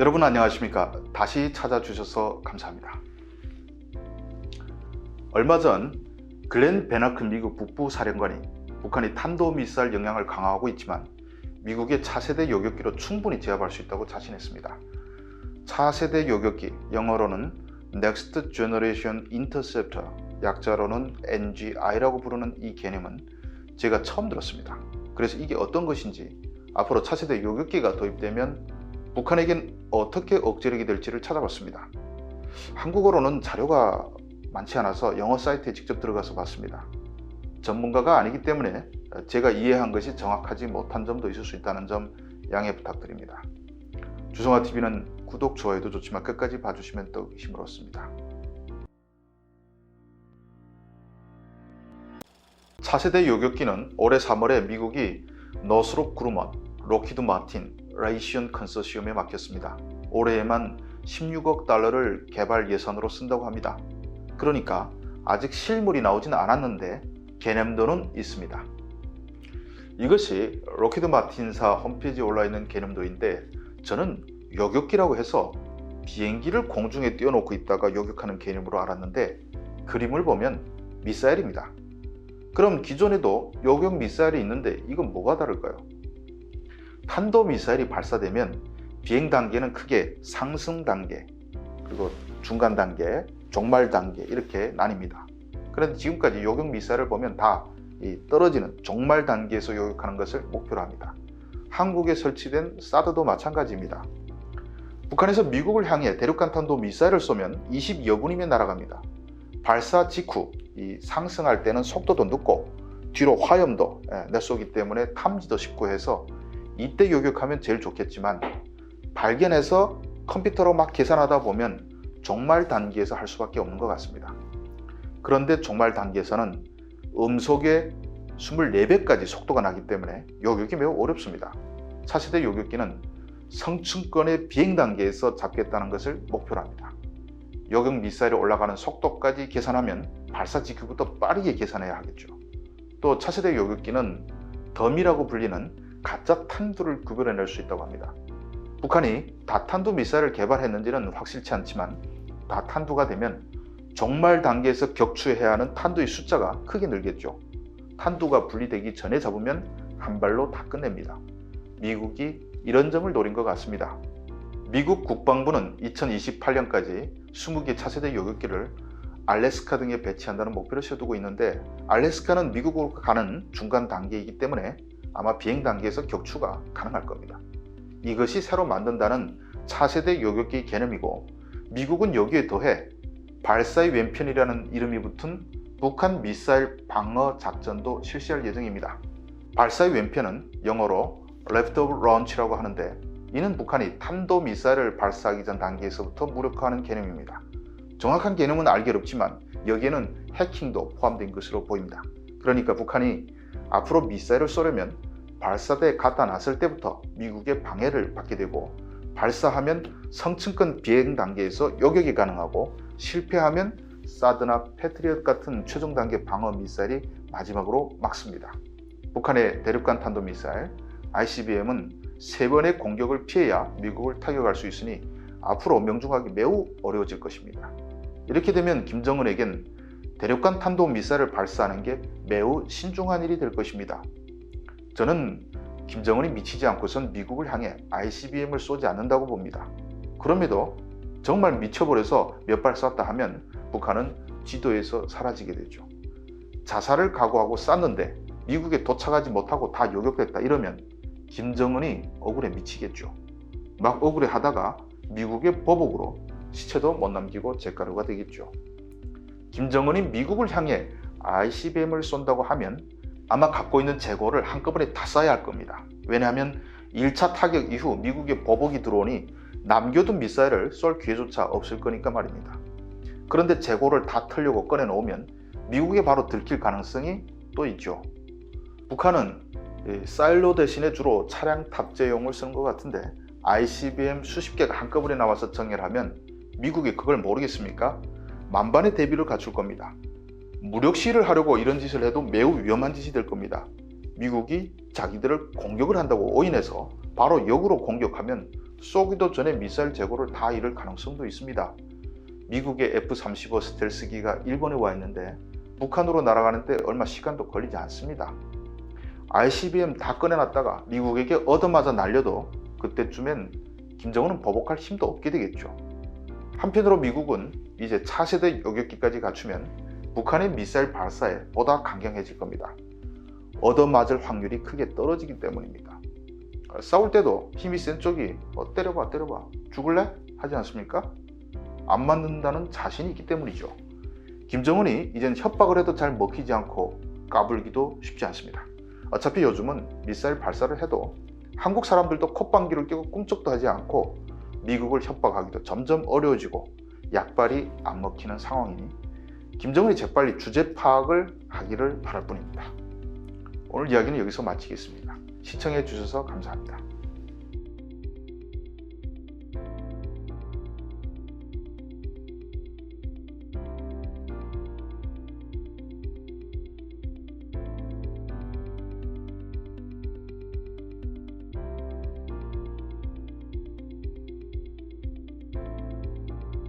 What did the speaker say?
여러분 안녕하십니까? 다시 찾아주셔서 감사합니다. 얼마 전 글렌 베나크 미국 북부 사령관이 북한이 탄도미사일 영향을 강화하고 있지만 미국의 차세대 요격기로 충분히 제압할 수 있다고 자신했습니다. 차세대 요격기, 영어로는 Next Generation Interceptor, 약자로는 NGI라고 부르는 이 개념은 제가 처음 들었습니다. 그래서 이게 어떤 것인지 앞으로 차세대 요격기가 도입되면 북한에겐 어떻게 억제력이 될지를 찾아봤습니다. 한국어로는 자료가 많지 않아서 영어 사이트에 직접 들어가서 봤습니다. 전문가가 아니기 때문에 제가 이해한 것이 정확하지 못한 점도 있을 수 있다는 점 양해 부탁드립니다. 주성아TV는 구독, 좋아요도 좋지만 끝까지 봐주시면 더욱 힘을 얻습니다. 차세대 요격기는 올해 3월에 미국이 너스롭 그루먼, 로키드 마틴, 레이시언 컨소시엄에 맡겼습니다. 올해에만 16억 달러를 개발 예산으로 쓴다고 합니다. 그러니까 아직 실물이 나오진 않았는데 개념도는 있습니다. 이것이 로키드 마틴사 홈페이지에 올라 있는 개념도인데 저는 요격기라고 해서 비행기를 공중에 띄워놓고 있다가 요격하는 개념으로 알았는데 그림을 보면 미사일입니다. 그럼 기존에도 요격 미사일이 있는데 이건 뭐가 다를까요? 탄도 미사일이 발사되면 비행 단계는 크게 상승 단계, 그리고 중간 단계, 종말 단계 이렇게 나뉩니다. 그런데 지금까지 요격 미사일을 보면 다 떨어지는 종말 단계에서 요격하는 것을 목표로 합니다. 한국에 설치된 사드도 마찬가지입니다. 북한에서 미국을 향해 대륙간 탄도 미사일을 쏘면 20여 분이면 날아갑니다. 발사 직후 상승할 때는 속도도 늦고 뒤로 화염도 예, 내쏘기 때문에 탐지도 쉽고 해서 이때 요격하면 제일 좋겠지만 발견해서 컴퓨터로 막 계산하다 보면 종말 단계에서 할 수밖에 없는 것 같습니다. 그런데 종말 단계에서는 음속의 24배까지 속도가 나기 때문에 요격이 매우 어렵습니다. 차세대 요격기는 성층권의 비행 단계에서 잡겠다는 것을 목표로 합니다. 요격 미사일이 올라가는 속도까지 계산하면 발사 직후부터 빠르게 계산해야 하겠죠. 또 차세대 요격기는 덤이라고 불리는 가짜 탄두를 구별해낼 수 있다고 합니다. 북한이 다탄두 미사일을 개발했는지는 확실치 않지만 다탄두가 되면 종말 단계에서 격추해야 하는 탄두의 숫자가 크게 늘겠죠. 탄두가 분리되기 전에 잡으면 한 발로 다 끝냅니다. 미국이 이런 점을 노린 것 같습니다. 미국 국방부는 2028년까지 20개 차세대 요격기를 알래스카 등에 배치한다는 목표를 세우고 있는데 알래스카는 미국으로 가는 중간 단계이기 때문에 아마 비행 단계에서 격추가 가능할 겁니다. 이것이 새로 만든다는 차세대 요격기 개념이고 미국은 여기에 더해 발사의 왼편이라는 이름이 붙은 북한 미사일 방어 작전도 실시할 예정입니다. 발사의 왼편은 영어로 left of launch라고 하는데 이는 북한이 탄도 미사일을 발사하기 전 단계에서부터 무력화하는 개념입니다. 정확한 개념은 알기 어렵지만 여기에는 해킹도 포함된 것으로 보입니다. 그러니까 북한이 앞으로 미사일을 쏘려면 발사대에 갖다 놨을 때부터 미국의 방해를 받게 되고 발사하면 성층권 비행 단계에서 요격이 가능하고 실패하면 사드나 패트리엇 같은 최종 단계 방어 미사일이 마지막으로 막습니다. 북한의 대륙간 탄도 미사일 ICBM은 세 번의 공격을 피해야 미국을 타격할 수 있으니 앞으로 명중하기 매우 어려워질 것입니다. 이렇게 되면 김정은에겐 대륙간 탄도 미사일을 발사하는 게 매우 신중한 일이 될 것입니다. 저는 김정은이 미치지 않고선 미국을 향해 ICBM을 쏘지 않는다고 봅니다. 그럼에도 정말 미쳐버려서 몇 발 쐈다 하면 북한은 지도에서 사라지게 되죠. 자살을 각오하고 쐈는데 미국에 도착하지 못하고 다 요격됐다 이러면 김정은이 억울해 미치겠죠. 막 억울해 하다가 미국의 보복으로 시체도 못 남기고 잿가루가 되겠죠. 김정은이 미국을 향해 ICBM을 쏜다고 하면 아마 갖고 있는 재고를 한꺼번에 다 쏴야 할 겁니다. 왜냐하면 1차 타격 이후 미국의 보복이 들어오니 남겨둔 미사일을 쏠 기회조차 없을 거니까 말입니다. 그런데 재고를 다 털려고 꺼내놓으면 미국에 바로 들킬 가능성이 또 있죠. 북한은 사일로 대신에 주로 차량 탑재용을 쓰는 것 같은데 ICBM 수십 개가 한꺼번에 나와서 정렬하면 미국이 그걸 모르겠습니까? 만반의 대비를 갖출 겁니다. 무력 시위를 하려고 이런 짓을 해도 매우 위험한 짓이 될 겁니다. 미국이 자기들을 공격을 한다고 오인해서 바로 역으로 공격하면 쏘기도 전에 미사일 재고를 다 잃을 가능성도 있습니다. 미국의 F-35 스텔스기가 일본에 와 있는데 북한으로 날아가는데 얼마 시간도 걸리지 않습니다. ICBM 다 꺼내놨다가 미국에게 얻어맞아 날려도 그때쯤엔 김정은은 보복할 힘도 없게 되겠죠. 한편으로 미국은 이제 차세대 요격기까지 갖추면 북한의 미사일 발사에 보다 강경해질 겁니다. 얻어맞을 확률이 크게 떨어지기 때문입니다. 싸울 때도 힘이 센 쪽이 어, 때려봐 때려봐 죽을래? 하지 않습니까? 안 맞는다는 자신이 있기 때문이죠. 김정은이 이젠 협박을 해도 잘 먹히지 않고 까불기도 쉽지 않습니다. 어차피 요즘은 미사일 발사를 해도 한국 사람들도 콧방귀를 뀌고 꿈쩍도 하지 않고 미국을 협박하기도 점점 어려워지고 약발이 안 먹히는 상황이니 김정은이 재빨리 주제 파악을 하기를 바랄 뿐입니다. 오늘 이야기는 여기서 마치겠습니다. 시청해 주셔서 감사합니다.